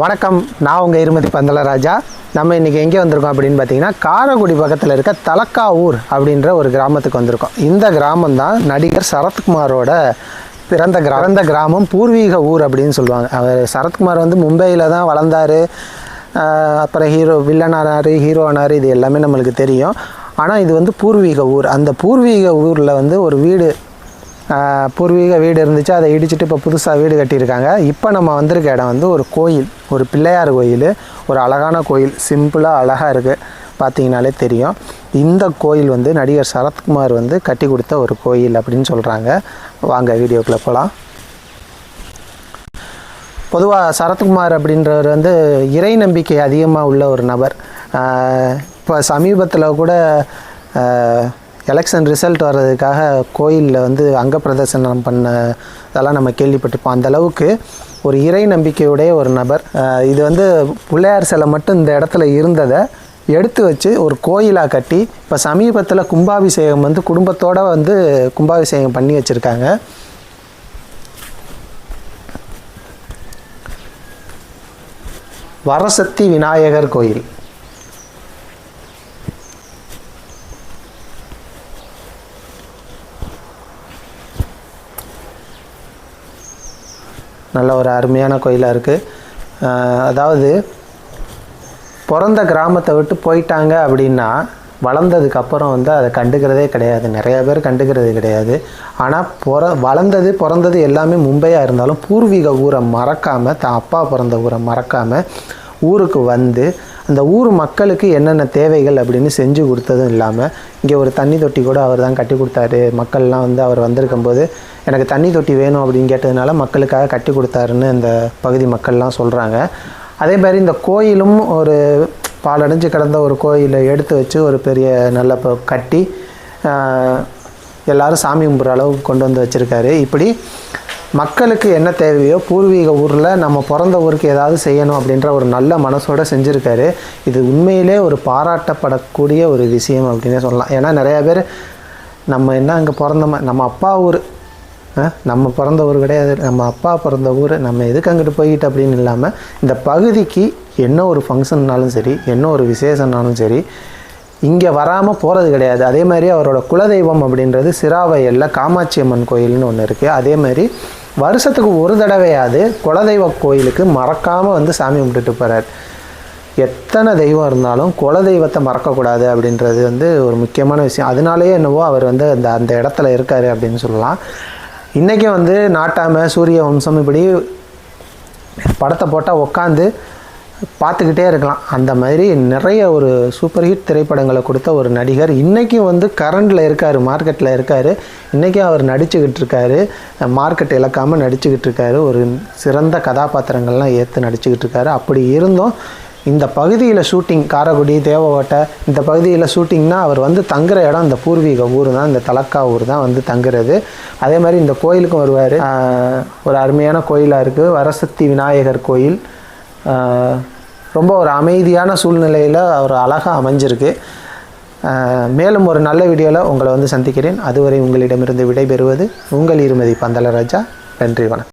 வணக்கம் நான் உங்கள் இருமதி பந்தலராஜா நம்ம இன்றைக்கி எங்கே வந்திருக்கோம் அப்படின்னு பார்த்தீங்கன்னா காரைக்குடி பக்கத்தில் இருக்க தலக்காவூர் அப்படின்ற ஒரு கிராமத்துக்கு வந்திருக்கோம். இந்த கிராமம் தான் நடிகர் சரத்குமாரோட பிறந்த கிரா பிறந்த கிராமம் பூர்வீக ஊர் அப்படின்னு சொல்லுவாங்க. அவர் சரத்குமார் வந்து மும்பையில் தான் வளர்ந்தார். அப்புறம் ஹீரோ வில்லனானார் ஹீரோனார் ஹீரோ ஆனார் இது எல்லாமே நம்மளுக்கு தெரியும். ஆனால் இது வந்து பூர்வீக ஊர். அந்த பூர்வீக ஊரில் வந்து ஒரு வீடு பூர்வீக வீடு இருந்துச்சு அதை இடிச்சுட்டு இப்போ புதுசாக வீடு கட்டியிருக்காங்க. இப்போ நம்ம வந்திருக்க இடம் வந்து ஒரு கோயில் ஒரு பிள்ளையார் கோயில் ஒரு அழகான கோயில் சிம்பிளாக அழகாக இருக்குது பார்த்தீங்கனாலே தெரியும். இந்த கோயில் வந்து நடிகர் சரத்குமார் வந்து கட்டி கொடுத்த ஒரு கோயில் அப்படின்னு சொல்கிறாங்க வாங்க வீடியோக்குள்ளே போகலாம் பொதுவாக சரத்குமார் அப்படின்றவர் வந்து இறை நம்பிக்கை அதிகமாக உள்ள ஒரு நபர். இப்போ சமீபத்தில் கூட எலெக்ஷன் ரிசல்ட் வர்றதுக்காக கோயிலில் வந்து அங்க பிரதர்சனம் பண்ணதெல்லாம் நம்ம கேள்விப்பட்டிருப்போம். அந்த அளவுக்கு ஒரு இறை நம்பிக்கையுடைய ஒரு நபர் இது வந்து பிள்ளையார் சிலை மட்டும் இந்த இடத்துல இருந்ததை எடுத்து வச்சு ஒரு கோயிலாக கட்டி இப்போ சமீபத்தில் கும்பாபிஷேகம் வந்து குடும்பத்தோடு வந்து கும்பாபிஷேகம் பண்ணி வச்சுருக்காங்க. வரசக்தி விநாயகர் கோயில். நல்ல ஒரு அருமையான கோயிலாக இருக்குது அதாவது பிறந்த கிராமத்தை விட்டு போயிட்டாங்க அப்படின்னா வளர்ந்ததுக்கப்புறம் வந்து அதை கண்டுக்கிறதே கிடையாது. நிறைய பேர் கண்டுக்கிறது கிடையாது. ஆனால் பிற வளர்ந்தது பிறந்தது எல்லாமே மும்பையாக இருந்தாலும் பூர்வீக ஊரை மறக்காமல் தான் அப்பா பிறந்த ஊரை மறக்காமல் ஊருக்கு வந்து அந்த ஊர் மக்களுக்கு என்னென்ன தேவைகள் அப்படின்னு செஞ்சு கொடுத்ததும் இல்லாமல் இங்கே ஒரு தண்ணி தொட்டி கூட அவர் தான் கட்டி கொடுத்தாரு. மக்கள்லாம் வந்து அவர் வந்திருக்கும்போது எனக்கு தண்ணி தொட்டி வேணும் அப்படின்னு கேட்டதுனால மக்களுக்காக கட்டி கொடுத்தாருன்னு இந்த பகுதி மக்கள்லாம் சொல்கிறாங்க அதே மாதிரி இந்த கோயிலும் ஒரு பாலடைஞ்சு கிடந்த ஒரு கோயிலை எடுத்து வச்சு ஒரு பெரிய நல்ல கட்டி எல்லோரும் எல்லாரும் சாமி கும்பிட்ற அளவுக்கு கொண்டு வந்து வச்சுருக்காரு. இப்படி மக்களுக்கு என்ன தேவையோ பூர்வீக ஊரில் நம்ம பிறந்த ஊருக்கு ஏதாவது செய்யணும் அப்படின்ற ஒரு நல்ல மனசோட செஞ்சுருக்காரு. இது உண்மையிலே ஒரு பாராட்டப்படக்கூடிய ஒரு விஷயம் அப்படின்னே சொல்லலாம். ஏன்னா நிறையா பேர் நம்ம என்ன அங்கே பிறந்த நம்ம அப்பா ஊர் ஆ, நம்ம பிறந்த ஊர் கிடையாது. நம்ம அப்பா பிறந்த ஊர் நம்ம எதுக்கு அங்கிட்டு போய்கிட்டு அப்படின்னு இல்லாமல் இந்த பகுதிக்கு என்ன ஒரு ஃபங்க்ஷன்னாலும் சரி என்ன ஒரு விசேஷம்னாலும் சரி இங்கே வராமல் போகிறது கிடையாது. அதே மாதிரி அவரோட குலதெய்வம் அப்படின்றது சிராவையல்ல காமாட்சி அம்மன் கோயில்னு ஒன்று இருக்குது அதே மாதிரி வருஷத்துக்கு ஒரு தடவையாவது குலதெய்வ கோயிலுக்கு மறக்காமல் வந்து சாமி கும்பிட்டுட்டு போகிறார் எத்தனை தெய்வம் இருந்தாலும் குலதெய்வத்தை மறக்கக்கூடாது அப்படின்றது வந்து ஒரு முக்கியமான விஷயம். அதனாலேயே என்னவோ அவர் வந்து அந்த அந்த இடத்துல இருக்கார் அப்படின்னு சொல்லலாம். இன்றைக்கும் வந்து நாட்டாமை சூரிய வம்சம் இப்படி படத்தை போட்டால் உட்காந்து பார்த்துக்கிட்டே இருக்கலாம். அந்த மாதிரி நிறைய ஒரு சூப்பர் ஹிட் திரைப்படங்களை கொடுத்த ஒரு நடிகர் இன்றைக்கும் வந்து கரண்டில் இருக்கார் மார்க்கெட்டில் இருக்கார். இன்றைக்கும் அவர் நடிச்சுக்கிட்டு இருக்காரு. மார்க்கெட் இழக்காமல் நடிச்சுக்கிட்டு இருக்காரு. ஒரு சிறந்த கதாபாத்திரங்கள்லாம் ஏற்று நடிச்சுக்கிட்டு இருக்காரு. அப்படி இருந்தும் இந்த பகுதியில் ஷூட்டிங் காரைக்குடி தேவகோட்டை இந்த பகுதியில் ஷூட்டிங்னா அவர் வந்து தங்குற இடம் இந்த பூர்வீக ஊர் தான் இந்த தலக்கா ஊர் தான் வந்து தங்குறது. அதே மாதிரி இந்த கோயிலுக்கும் வருவார். ஒரு அருமையான கோயிலாக இருக்குது வரசக்தி விநாயகர் கோயில். ரொம்ப ஒரு அமைதியான சூழ்நிலையில் ஒரு அழகாக அமைஞ்சிருக்கு. மேலும் ஒரு நல்ல வீடியோவில் உங்களை வந்து சந்திக்கிறேன். அதுவரை உங்களிடமிருந்து விடைபெறுவது உங்கள் இருமதி பந்தலராஜா நன்றி வணக்கம்.